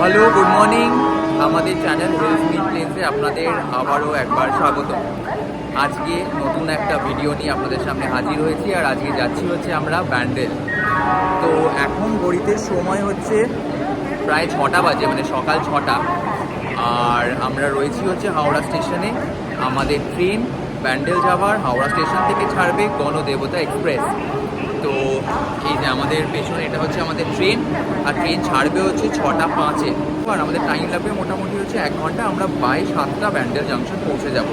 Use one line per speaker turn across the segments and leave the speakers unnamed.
Hello good morning আমাদের channel health meet প্লেসে আপনাদের আবারও একবার স্বাগত। আজকে নতুন একটা ভিডিও নিয়ে আপনাদের সামনে হাজির হয়েছি আর আজকে যাচ্ছি হচ্ছে আমরা ব্যান্ডেল তো এখন ঘড়িতে সময় হচ্ছে প্রায় ছটা বাজে মানে সকাল ছটা। আর আমরা রয়েছি হচ্ছে হাওড়া স্টেশনে। আমাদের ট্রেন ব্যান্ডেল যাওয়ার হাওড়া স্টেশন থেকে ছাড়বে গণদেবতা এক্সপ্রেস। তো এই যে আমাদের পেছনে, এটা হচ্ছে আমাদের ট্রেন আর ট্রেন ছাড়বে হচ্ছে ছটা পাঁচে। আর আমাদের টাইম লাগবে মোটামুটি হচ্ছে এক ঘণ্টা, আমরা বাই সাতটা ব্যান্ডেল জাংশন পৌঁছে যাব।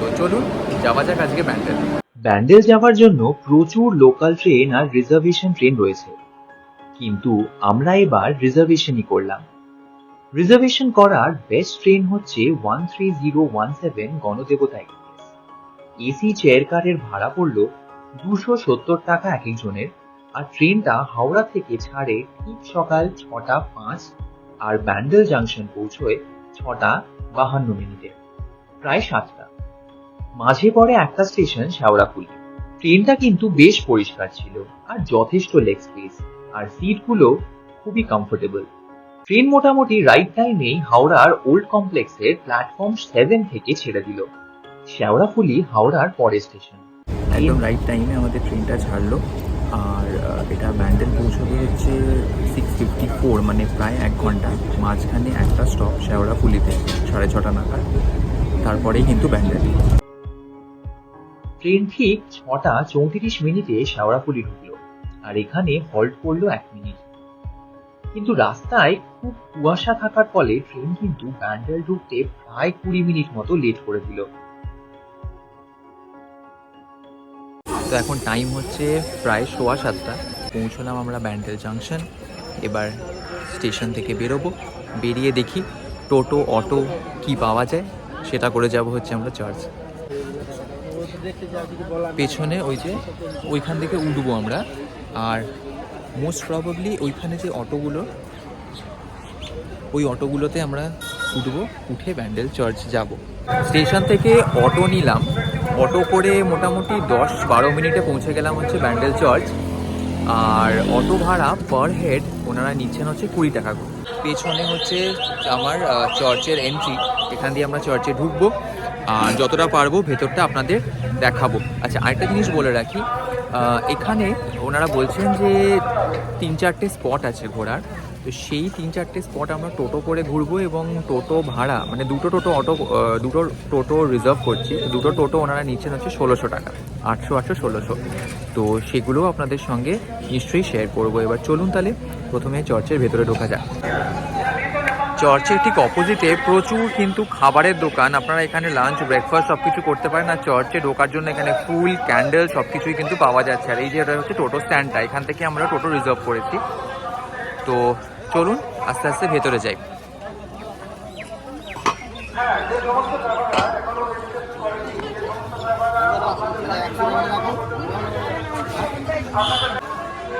তো চলুন, যাওয়া যাক আজকে ব্যান্ডেল
ব্যান্ডেল যাওয়ার জন্য প্রচুর লোকাল ট্রেন আর রিজার্ভেশন ট্রেন রয়েছে। কিন্তু আমরা এবার রিজার্ভেশনই করলাম। রিজার্ভেশন করার বেস্ট ট্রেন হচ্ছে one three zero one seven Ganadevata express. AC chair কারের ভাড়া পড়ল দুশো সত্তর টাকা এক একজনের আর ট্রেনটা হাওড়া থেকে ছাড়ে ঠিক সকাল ছটা পাঁচ আর ব্যান্ডেল জাংশন পৌঁছয় ছটা বাহান্ন মিনিটে, প্রায় সাতটা। মাঝে পড়ে একটা স্টেশন শেওড়াফুলি ট্রেনটা কিন্তু বেশ পরিষ্কার ছিল আর যথেষ্ট লেগ স্পেস আর সিটগুলো খুবই কমফোর্টেবল ট্রেন মোটামুটি রাইট টাইমেই হাওড়ার ওল্ড কমপ্লেক্সের প্ল্যাটফর্ম সেভেন থেকে ছেড়ে দিল। শেওড়াফুলি হাওড়ার পরের স্টেশন।
একদম রাইট টাইমে আমাদের ট্রেনটা ছাড়লো। আর এটা ব্যান্ডেল পৌঁছবে হচ্ছে সিক্স ফিফটি ফোর মানে প্রায় এক ঘণ্টা। মাঝখানে একটা স্টপ শেওড়াফুলিতে সাড়ে ছটা নাগাদ। তারপরেই কিন্তু ব্যান্ডেল।
ট্রেন ঠিক ছটা চৌত্রিশ মিনিটে শেওড়াফুলি ঢুকলো। আর এখানে হল্ট করল এক মিনিট। কিন্তু রাস্তায় খুব কুয়াশা থাকার ফলে ট্রেন কিন্তু ব্যান্ডেল ঢুকতে প্রায় কুড়ি মিনিট মতো লেট করে দিল।
তো এখন টাইম হচ্ছে প্রায় সোয়া সাতটা। পৌঁছলাম আমরা ব্যান্ডেল জাংশন এবার স্টেশন থেকে বেরোবো। বেরিয়ে দেখি টোটো, অটো কি পাওয়া যায়। সেটা করে যাব হচ্ছে আমরা চার্চ পেছনে ওই যে, ওইখান থেকে উঠবো আমরা। আর মোস্ট প্রবাবলি ওইখানে যে অটোগুলো, ওই অটোগুলোতে আমরা উঠবো, উঠে ব্যান্ডেল চার্চ যাব। স্টেশন থেকে অটো নিলাম। অটো করে মোটামুটি দশ বারো মিনিটে পৌঁছে গেলাম হচ্ছে ব্যান্ডেল চার্চ। আর অটো ভাড়া পার হেড ওনারা নিচ্ছেন হচ্ছে কুড়ি টাকা করে। পেছনে হচ্ছে আমার চার্চের এন্ট্রি এখান দিয়ে আমরা চার্চে ঢুকবো। আর যতটা পারব ভেতরটা আপনাদের দেখাবো। আচ্ছা আরেকটা জিনিস বলে রাখি এখানে ওনারা বলছেন যে তিন চারটে স্পট আছে ঘোরার। তো সেই তিন চারটে স্পট আমরা টোটো করে ঘুরবো এবং টোটো ভাড়া মানে দুটো টোটো অটো দুটো টোটো রিজার্ভ করছি। দুটো টোটো ওনারা নিচ্ছেন হচ্ছে ষোলোশো টাকা, আটশো আটশো, ষোলোশো। তো সেগুলোও আপনাদের সঙ্গে নিশ্চয়ই শেয়ার করব। এবার চলুন তাহলে প্রথমে চর্চের ভেতরে ঢোকা যাক। চার্চের ঠিক অপোজিটে প্রচুর কিন্তু খাবারের দোকান। আপনারা এখানে লাঞ্চ ব্রেকফাস্ট সব কিছু করতে পারেন। আর চার্চে ঢোকার জন্য এখানে ফুল ক্যান্ডেল সব কিছুই কিন্তু পাওয়া যাচ্ছে। আর এই যে হচ্ছে টোটো স্ট্যান্ডটা এখান থেকে আমরা টোটো রিজার্ভ করেছি। তো চলুন, আস্তে আস্তে ভেতরে যাই।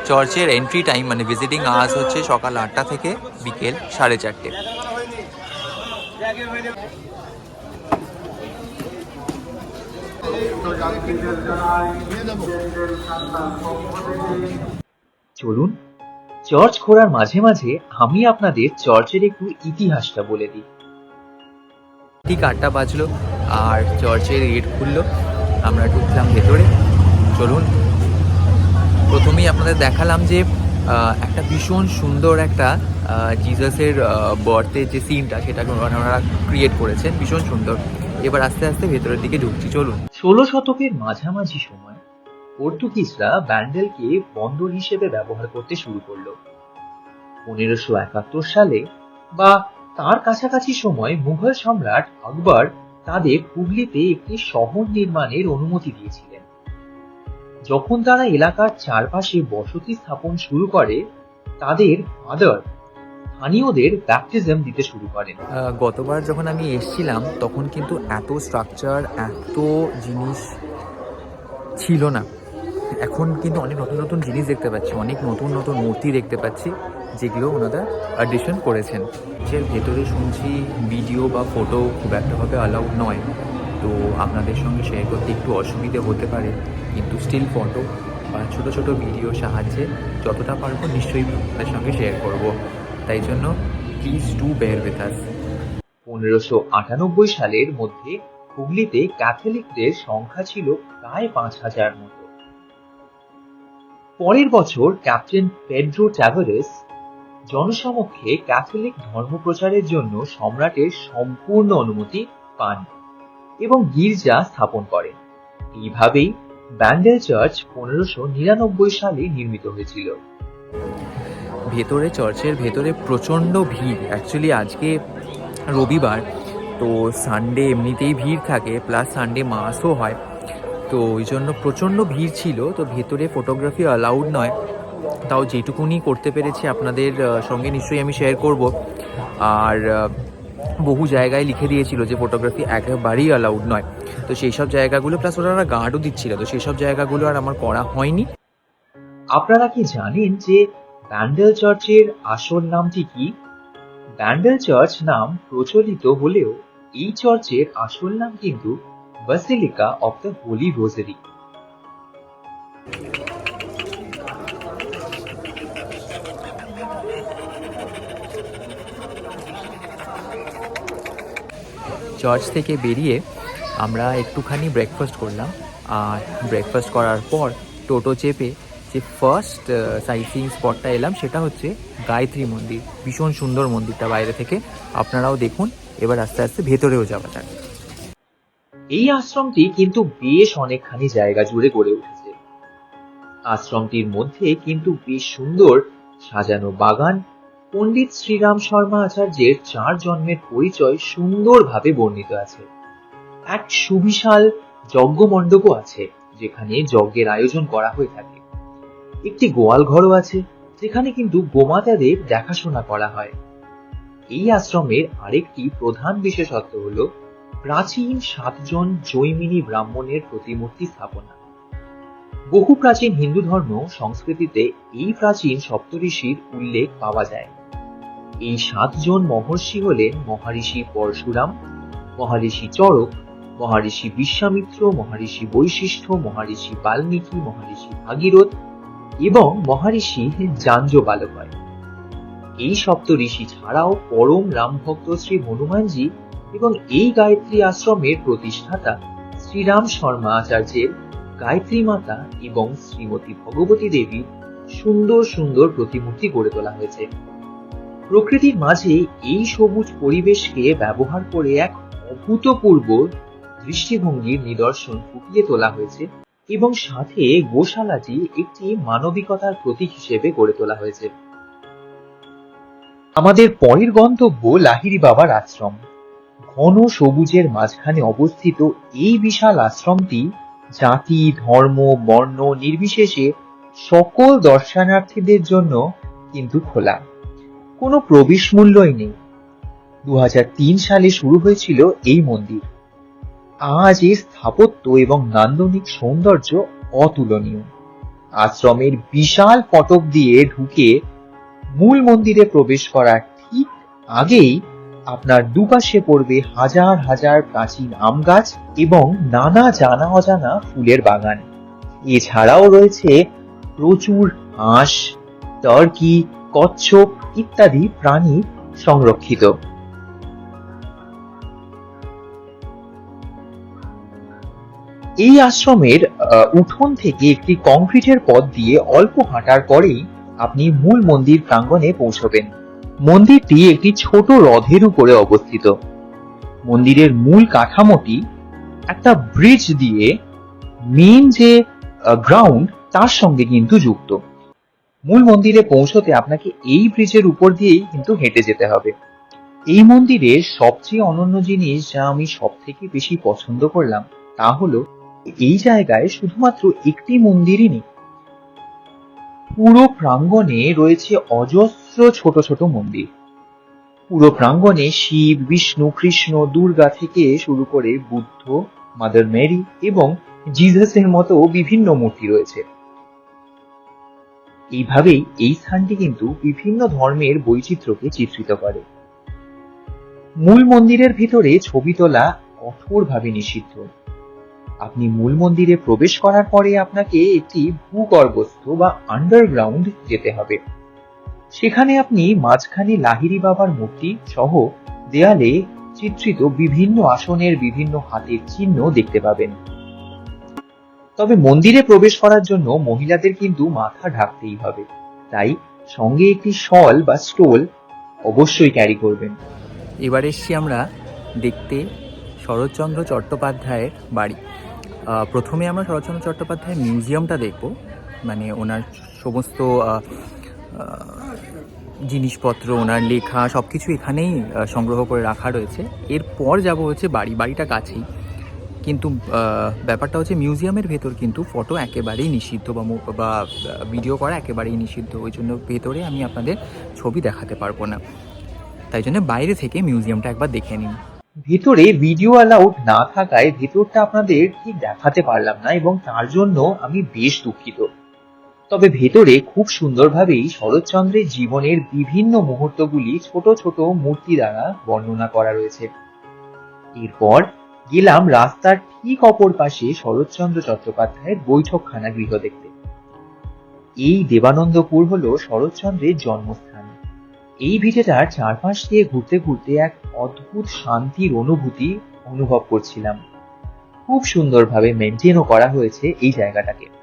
চার্চের এন্ট্রি টাইম মানে ভিজিটিং আওয়ার্স হচ্ছে সকাল আটটা থেকে বিকেল সাড়ে চারটে।
চলুন চার্চ ঘোরার মাঝে মাঝে আমি আপনাদের চর্চের একটু ইতিহাসটা বলে দিই।
ঠিক আটটা বাজলো? আর চর্চের গেট খুললো। আমরা ঢুকলাম ভেতরে। চলুন। প্রথমেই আপনাদের দেখালাম যে আহ, একটা ভীষণ সুন্দর একটা জিজাসের বার্থের যে সিনটা সেটাকে ওনারা ক্রিয়েট করেছেন। ভীষণ সুন্দর। এবার আস্তে আস্তে ভেতরের দিকে ঢুকছি। চলুন।
ষোলো শতকের মাঝামাঝি সময় পর্তুগিজরা ব্যান্ডেলকে বন্দর হিসেবে ব্যবহার করতে শুরু করল। পনেরোশো একাত্তর সালে বা তার কাছাকাছি সময় মুঘল সম্রাট আকবর তাদের হুগলিতে একটি শহর নির্মাণের অনুমতি দিয়েছিলেন। যখন তারা এলাকার চারপাশে বসতি স্থাপন শুরু করে, তাদের ফাদার স্থানীয়দের ব্যাপটিজম দিতে শুরু করেন।
গতবার যখন আমি এসছিলাম, তখন কিন্তু এত স্ট্রাকচার এত জিনিস ছিল না। এখন কিন্তু অনেক নতুন নতুন জিনিস দেখতে পাচ্ছি, অনেক নতুন নতুন মূর্তি দেখতে পাচ্ছি, যেগুলো ওনারা অডিশন করেছেন। যে ভেতরে শুনছি ভিডিও বা ফটো খুব একটাভাবে অ্যালাউড নয়। তো আপনাদের সঙ্গে শেয়ার করতে একটু অসুবিধে হতে পারে, কিন্তু স্টিল ফটো বা ছোট ছোট ভিডিও সাহায্যে যতটা পারব নিশ্চয়ই আপনাদের সঙ্গে শেয়ার করব। তাই জন্য please do bear with us
পনেরোশো আটানব্বই সালের মধ্যে হুগলিতে ক্যাথলিকদের সংখ্যা ছিল প্রায় পাঁচ হাজার মতো। পরের বছর ক্যাপ্টেন পেড্রো ট্যাভারেস জনসমক্ষে ক্যাথলিক ধর্মপ্রচারের জন্য সম্রাটের সম্পূর্ণ অনুমতি পান এবং গির্জা স্থাপন করেন। এইভাবেই ব্যান্ডেল চার্চ পনেরোশো নিরানব্বই সালে নির্মিত হয়েছিল।
ভেতরে চার্চের ভেতরে প্রচণ্ড ভিড়। অ্যাকচুয়ালি আজকে রবিবার, তো সানডে এমনিতেই ভিড় থাকে প্লাস সানডে মাসও হয়। তো ওই জন্য প্রচণ্ড ভিড় ছিল, তো ভেতরে ফটোগ্রাফি অ্যালাউড নয়। তাও যেটুকুনি করতে পেরেছি আপনাদের সঙ্গে নিশ্চয়ই আমি শেয়ার করব। আর বহু জায়গায় লিখে দিয়েছিল যে ফটোগ্রাফি একেবারেই অ্যালাউড নয়। তো সেই সব জায়গাগুলো প্লাস ওরা গার্ডও দিচ্ছিল, তো সেই সব জায়গাগুলো আর আমার করা হয়নি।
আপনারা কি জানেন যে ব্যান্ডেল চার্চের আসল নামটি কি? ব্যান্ডেল চার্চ নাম প্রচলিত হলেও এই চার্চের আসল নাম কিন্তু basilica of the holy rosary
church থেকে বেরিয়ে আমরা একটুখানি ব্রেকফাস্ট করলাম। আর ব্রেকফাস্ট করার পর টোটো চেপে যে ফার্স্ট সাইট সিইং স্পটটা এলাম, সেটা হচ্ছে গায়ত্রী মন্দির। ভীষণ সুন্দর মন্দিরটা বাইরে থেকে। আপনারাও দেখুন, এবার আস্তে আস্তে ভেতরেও যাওয়া যাক।
এই আশ্রমটি কিন্তু বেশ অনেকখানি জায়গা জুড়ে গড়ে উঠেছে। আশ্রমটির মধ্যে কিন্তু বেশ সুন্দর সাজানো বাগান, পণ্ডিত শ্রীরাম শর্মা আচার্যের চার জন্মের পরিচয় সুন্দরভাবে বর্ণিত আছে। এক সুবিশাল যজ্ঞ মণ্ডপও আছে, যেখানে যজ্ঞের আয়োজন করা হয়ে থাকে। একটি গোয়াল ঘরও আছে, যেখানে কিন্তু গোমাতাদের দেখাশোনা করা হয়। এই আশ্রমের আরেকটি প্রধান বিশেষত্ব হলো প্রাচীন সাতজন জৈমিনী ব্রাহ্মণের প্রতিমূর্তি স্থাপনা। বহু প্রাচীন হিন্দু ধর্ম সংস্কৃতিতে এই প্রাচীন সপ্তঋষির উল্লেখ পাওয়া যায়। এই সাতজন মহর্ষি হলেন মহারিষি পরশুরাম মহারিষি চরক মহারিষি বিশ্বামিত্র মহারিষি বৈশিষ্ট্য মহারিষি বাল্মীকি মহারিষি ভাগীরথ এবং মহারিষি জাঞ্জ বালকয়। এই সপ্তঋষি ছাড়াও পরম রামভক্ত শ্রী হনুমানজি এবং এই গায়ত্রী আশ্রমের প্রতিষ্ঠাতা শ্রীরাম শর্মা আচার্যের গায়ত্রী মাতা এবং শ্রীমতী ভগবতী দেবীর সুন্দর সুন্দর প্রতিমূর্তি গড়ে তোলা হয়েছে। প্রকৃতির মাঝে এই সবুজ পরিবেশকে ব্যবহার করে এক অভূতপূর্ব দৃষ্টিভঙ্গির নিদর্শন ফুটিয়ে তোলা হয়েছে এবং সাথে গোশালাটি একটি মানবিকতার প্রতীক হিসেবে গড়ে তোলা হয়েছে। আমাদের পরের গন্তব্য লাহিড়ী বাবার আশ্রম। ঘন সবুজের মাঝখানে অবস্থিত এই বিশাল আশ্রমটি জাতি, ধর্ম, বর্ণ নির্বিশেষে সকল দর্শনার্থীদের জন্য কিন্তু খোলা। কোনো প্রবেশ মূল্যই নেই। দু সালে শুরু হয়েছিল এই মন্দির। আজ এর স্থাপত্য এবং নান্দনিক সৌন্দর্য অতুলনীয়। আশ্রমের বিশাল ফটক দিয়ে ঢুকে মূল মন্দিরে প্রবেশ করার ঠিক আগেই আপনার দুপাশে পড়বে হাজার হাজার প্রাচীন আম গাছ এবং নানা জানা অজানা ফুলের বাগান। এছাড়াও রয়েছে প্রচুর হাঁস, টর্কি, কচ্ছপ ইত্যাদি প্রাণী সংরক্ষিত। এই আশ্রমের উঠোন থেকে একটি কংক্রিটের পথ দিয়ে অল্প হাঁটার পরেই আপনি মূল মন্দির প্রাঙ্গণে পৌঁছবেন। মন্দিরটি একটি ছোট হ্রদের উপরে অবস্থিত। মন্দিরের মূল কাঠামোটি একটা ব্রিজ দিয়ে মেন যে গ্রাউন্ড তার সঙ্গে কিন্তু যুক্ত। মূল মন্দিরে পৌঁছতে আপনাকে এই ব্রিজের উপর দিয়েই কিন্তু হেঁটে যেতে হবে। এই মন্দিরের সবচেয়ে অনন্য জিনিস যা আমি সব থেকে বেশি পছন্দ করলাম, তা হলো এই জায়গায় শুধুমাত্র একটি মন্দিরই নেই। পুরো প্রাঙ্গণে রয়েছে অজস্র ছোট ছোট মন্দির। পুরো প্রাঙ্গণে শিব, বিষ্ণু, কৃষ্ণ, দুর্গা থেকে শুরু করে বুদ্ধ, মাদার মেরি এবং জিজাসের মতো বিভিন্ন মূর্তি রয়েছে। এইভাবেই এই স্থানটি কিন্তু বিভিন্ন ধর্মের বৈচিত্র্যকে চিত্রিত করে। মূল মন্দিরের ভিতরে ছবি তোলা কঠোরভাবে নিষিদ্ধ। আপনি মূল মন্দিরে প্রবেশ করার পরে আপনাকে একটি ভূগর্ভস্থ বা আন্ডারগ্রাউন্ড যেতে হবে। সেখানে আপনি মাঝখানে লাহিরি বাবার মূর্তি সহ দেয়ালে চিত্রিত বিভিন্ন আসনের বিভিন্ন হাতের চিহ্ন দেখতে পাবেন। তবে মন্দিরে প্রবেশ করার জন্য মহিলাদের কিন্তু মাথা ঢাকতেই হবে। তাই সঙ্গে একটি শল বা স্টোল অবশ্যই ক্যারি করবেন।
এবার এসছি আমরা দেখতে শরৎচন্দ্র চট্টোপাধ্যায়ের বাড়ি। প্রথমে আমরা শরৎচন্দ্র চট্টোপাধ্যায়ের মিউজিয়ামটা দেখব। মানে ওনার সমস্ত জিনিসপত্র, ওনার লেখা সব কিছু এখানেই সংগ্রহ করে রাখা রয়েছে। এরপর যাব হচ্ছে বাড়ি, বাড়িটা কাছেই। কিন্তু ব্যাপারটা হচ্ছে মিউজিয়ামের ভেতর কিন্তু ফটো একেবারেই নিষিদ্ধ বা বা ভিডিও করা একেবারেই নিষিদ্ধ। ওই জন্য ভেতরে আমি আপনাদের ছবি দেখাতে পারব না। তাই জন্য বাইরে থেকে মিউজিয়ামটা একবার দেখে নিন।
ভেতরে ভিডিও অ্যালাউড না থাকায় ভেতরটা আপনাদের ঠিক দেখাতে পারলাম না এবং তার জন্য আমি বেশ দুঃখিত। তবে ভেতরে খুব সুন্দরভাবেই শরৎচন্দ্রের জীবনের বিভিন্ন মুহূর্তগুলি ছোট ছোট মূর্তি দ্বারা বর্ণনা করা রয়েছে। এরপর গেলাম রাস্তার ঠিক অপর পাশে শরৎচন্দ্র চট্টোপাধ্যায়ের বৈঠকখানা গৃহ দেখতে। এই দেবানন্দপুর হলো শরৎচন্দ্রের জন্মস্থান। এই ভিটেটার চারপাশ দিয়ে ঘুরতে ঘুরতে এক অদ্ভুত শান্তির অনুভূতি অনুভব করছিলাম। খুব সুন্দরভাবে মেনটেনও করা হয়েছে এই জায়গাটাকে।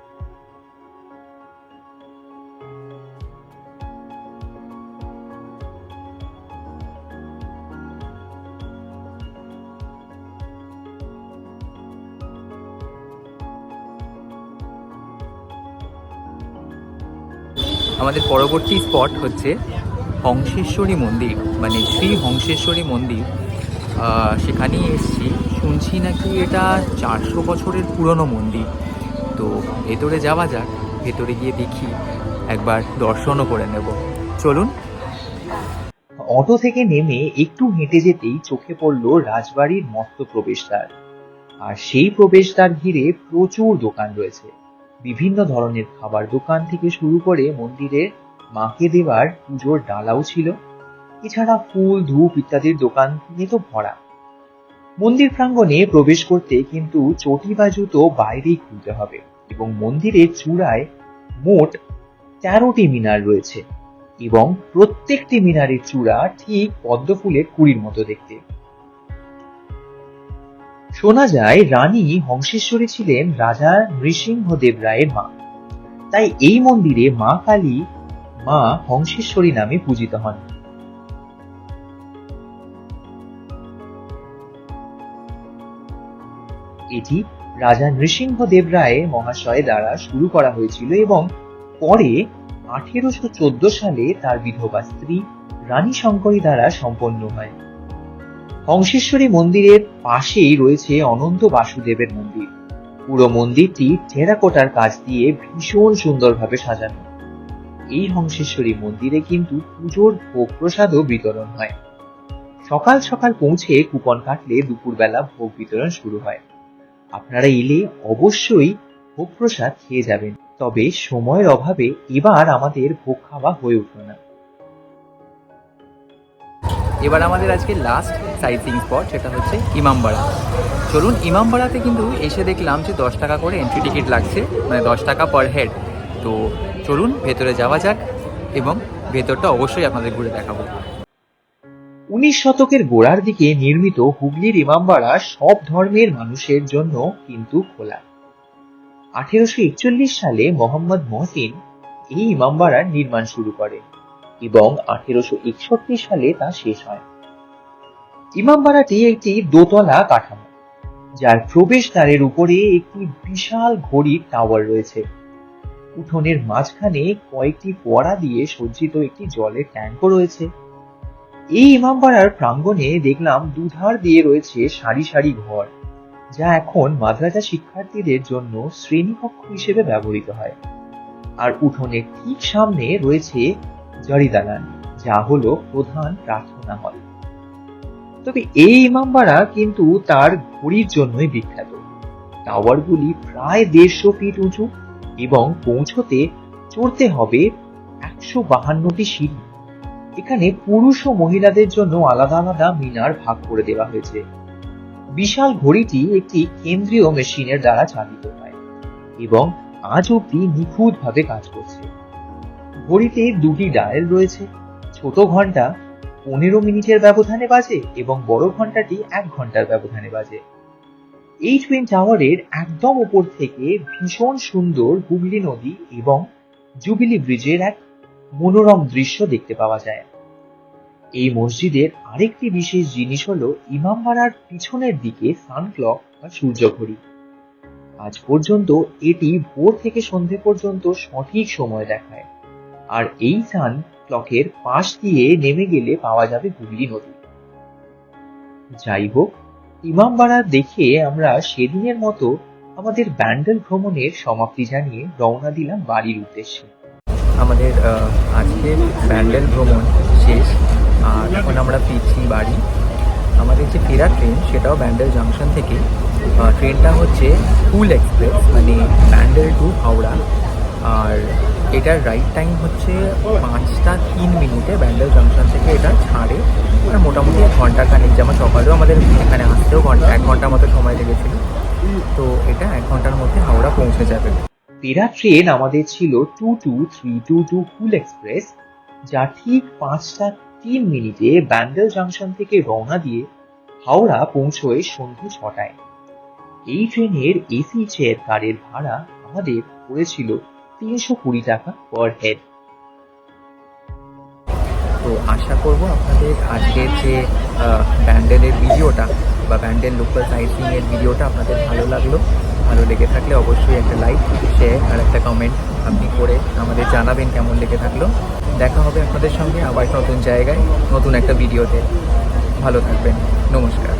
আমাদের পরবর্তী স্পট হচ্ছে হংসেশ্বরী মন্দির মানে শ্রী হংসেশ্বরী মন্দির। সেখানেই এসছি। শুনছি নাকি এটা চারশো বছরের পুরনো মন্দির। তো ভেতরে যাওয়া যাক, ভেতরে গিয়ে দেখি, একবার দর্শনও করে নেব। চলুন।
অটো থেকে নেমে একটু হেঁটে যেতেই চোখে পড়ল রাজবাড়ির মস্ত প্রবেশদ্বার। আর সেই প্রবেশদ্বার ঘিরে প্রচুর দোকান রয়েছে। বিভিন্ন ধরনের খাবার দোকান থেকে শুরু করে মন্দিরে মাকে দেওয়ার পুজোর ডালাও ছিল। এছাড়া ফুল, ধূপ ইত্যাদির দোকান নিয়ে তো ভরা। মন্দির প্রাঙ্গণে প্রবেশ করতে কিন্তু চটি বা জুতো বাইরেই খুলতে হবে এবং মন্দিরের চূড়ায় মোট তেরোটি মিনার রয়েছে এবং প্রত্যেকটি মিনারের চূড়া ঠিক পদ্ম ফুলের কুড়ির মতো দেখতে। শোনা যায়, রানী হংসেশ্বরী ছিলেন রাজা নৃসিংহদেব রায়ের মা। তাই এই মন্দিরে মা কালী, মা হংসেশ্বরী নামে পূজিত হন। এটি রাজা নৃসিংহদেব রায় মহাশয় দ্বারা শুরু করা হয়েছিল এবং পরে আঠেরোশো চোদ্দ সালে তার বিধবা স্ত্রী রানী শঙ্করী দ্বারা সম্পন্ন হয়। হংসেশ্বরী মন্দিরের পাশেই রয়েছে অনন্ত বাসুদেবের মন্দির। পুরো মন্দিরটি টেরাকোটার কাজ দিয়ে ভীষণ সুন্দরভাবে সাজানো। এই হংসেশ্বরী মন্দিরে কিন্তু পুজোর ভোগ প্রসাদও বিতরণ হয়। সকাল সকাল পৌঁছে কুপন কাটলে দুপুরবেলা ভোগ বিতরণ শুরু হয়। আপনারা এলে অবশ্যই ভোগ প্রসাদ খেয়ে যাবেন। তবে সময়ের অভাবে এবার আমাদের ভোগ খাওয়া হয়ে উঠল না।
এবার আমাদের আজকে লাস্ট সাইট সিং স্পট সেটা হচ্ছে ইমামবাড়া। চলুন ইমামবাড়াতে কিন্তু এসে দেখলাম যে দশ টাকা করে এন্ট্রি টিকিট লাগছে মানে দশ টাকা পার হেড তো চলুন ভেতরে যাওয়া যাক এবং ভেতরটা অবশ্যই আপনাদের ঘুরে দেখাবো।
উনিশ শতকের গোড়ার দিকে নির্মিত হুগলির ইমামবাড়া সব ধর্মের মানুষের জন্য কিন্তু খোলা। আঠেরোশো একচল্লিশ সালে মোহাম্মদ মহসিন এই ইমামবাড়ার নির্মাণ শুরু করে এবং আঠেরোশো একষট্টি সালে তা শেষ হয়। ইমামবাড়াটি একটি দোতলা কাঠামো, যার প্রবেশদ্বারের উপরে একটি বিশাল ঘড়ির টাওয়ার রয়েছে। উঠোনের মাঝখানে কয়েকটি ফোয়ারা দিয়ে সজ্জিত একটি জলের ট্যাঙ্কও রয়েছে। এই ইমামবাড়ার প্রাঙ্গণে দেখলাম দুধার দিয়ে রয়েছে সারি সারি ঘর, যা এখন মাদ্রাসা শিক্ষার্থীদের জন্য শ্রেণীকক্ষ হিসেবে ব্যবহৃত হয়। আর উঠোনের ঠিক সামনে রয়েছে জরিদালান যা হলো প্রধান প্রার্থনা হল। তবে এই ইমামবাড়া কিন্তু তার ঘড়ির জন্যই বিখ্যাত। টাওয়ারগুলি প্রায় দেড়শো ফিট উঁচু এবং পৌঁছতে চড়তে হবে একশো বাহান্নটি সিঁড়ি। এখানে পুরুষ ও মহিলাদের জন্য আলাদা আলাদা মিনার ভাগ করে দেওয়া হয়েছে। বিশাল ঘড়িটি একটি কেন্দ্রীয় মেশিনের দ্বারা চালিত হয় এবং আজ অব্দি নিখুঁত ভাবে কাজ করছে। ঘড়িতে দুটি ডায়াল রয়েছে। ছোট ঘণ্টা পনেরো মিনিটের ব্যবধানে বাজে এবং বড় ঘন্টাটি এক ঘণ্টার ব্যবধানে বাজে। এই টুইন টাওয়ারের একদম উপর থেকে ভীষণ সুন্দর হুগলি নদী এবং জুবিলি ব্রিজের এক মনোরম দৃশ্য দেখতে পাওয়া যায়। এই মসজিদের আরেকটি বিশেষ জিনিস হলো ইমামবাড়ার পিছনের দিকে সানক্লক বা সূর্যঘড়ি। আজ পর্যন্ত এটি ভোর থেকে সন্ধে পর্যন্ত সঠিক সময় দেখায়। আর এই সান ক্লকের পাশ দিয়ে নেমে গেলে পাওয়া যাবে হুগলি নদী। যাই হোক ইমামবাড়া দেখে আমরা সেদিনের মতো আমাদের ব্যান্ডেল ভ্রমণের সমাপ্তি জানিয়ে রওনা দিলাম বাড়ির উদ্দেশ্যে।
আমাদের আজকের ব্যান্ডেল ভ্রমণ শেষ। আর এখন আমরা ফিরছি বাড়ি। আমাদের যে ফেরার ট্রেন, সেটাও ব্যান্ডেল জাংশন থেকে। ট্রেনটা হচ্ছে ফুল এক্সপ্রেস মানে ব্যান্ডেল টু হাওড়া। আর এটার রাইট টাইম হচ্ছে পাঁচটা তিন মিনিটে ব্যান্ডেল জাংশন থেকে এটা ছাড়ে। আর মোটামুটি এক ঘণ্টা খানিক। যেমন সকালেও আমাদের এখানে আসতেও ঘণ্টা এক ঘণ্টার মতো সময় লেগেছিল। তো এটা এক ঘণ্টার মধ্যে হাওড়া পৌঁছে যাবে।
ফেরার ট্রেন আমাদের ছিল two two three two two ফুল এক্সপ্রেস যা ঠিক পাঁচটা তিন মিনিটে ব্যান্ডেল জাংশন থেকে রওনা দিয়ে হাওড়া পৌঁছয় সন্ধ্যে ছটায়। এই ট্রেনের এসি চেয়ার কারের ভাড়া আমাদের পড়েছিল তিনশো কুড়ি টাকা পার হেড
তো আশা করব আপনাদের আজকের যে ব্যান্ডেলের ভিডিওটা বা ব্যান্ডেল লোকাল সাইটিং এর ভিডিওটা আপনাদের ভালো লাগল, ভালো লেগে থাকলে অবশ্যই একটা লাইক শেয়ার আর একটা কমেন্ট আপনি করে আমাদের জানাবেন কেমন লেগে থাকল। দেখা হবে আপনাদের সঙ্গে আবার নতুন জায়গায়, নতুন একটা ভিডিওতে। ভালো থাকবেন। নমস্কার।